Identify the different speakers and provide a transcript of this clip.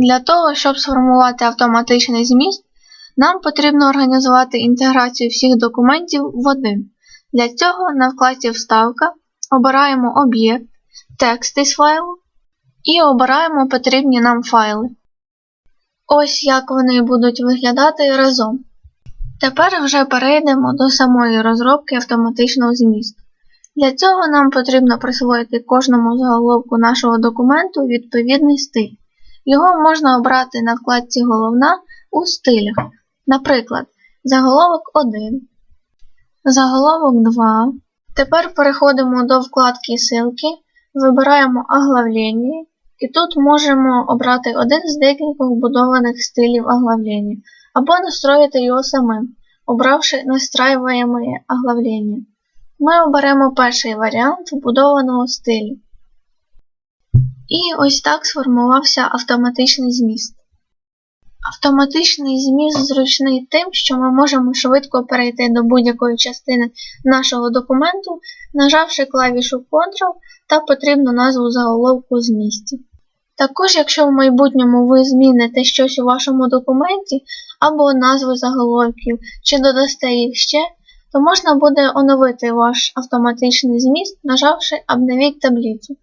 Speaker 1: Для того, щоб сформувати автоматичний зміст, нам потрібно організувати інтеграцію всіх документів в один. Для цього на вкладці Вставка обираємо об'єкт, текст із файлу і обираємо потрібні нам файли. Ось як вони будуть виглядати разом. Тепер вже перейдемо до самої розробки автоматичного змісту. Для цього нам потрібно присвоїти кожному заголовку нашого документу відповідний стиль. Його можна обрати на вкладці Головна у стилях. Наприклад, заголовок 1, заголовок 2. Тепер переходимо до вкладки Силки, вибираємо оглавлення і тут можемо обрати один з декількох вбудованих стилів оглавлення або настроїти його самим, обравши настраиваєме оглавлення. Ми оберемо перший варіант вбудованого стилю. І ось так сформувався автоматичний зміст. Автоматичний зміст зручний тим, що ми можемо швидко перейти до будь-якої частини нашого документу, нажавши клавішу Ctrl та потрібну назву заголовку змісті. Також, якщо в майбутньому ви зміните щось у вашому документі або назви заголовків, чи додасте їх ще, то можна буде оновити ваш автоматичний зміст, нажавши Обновіть таблицю.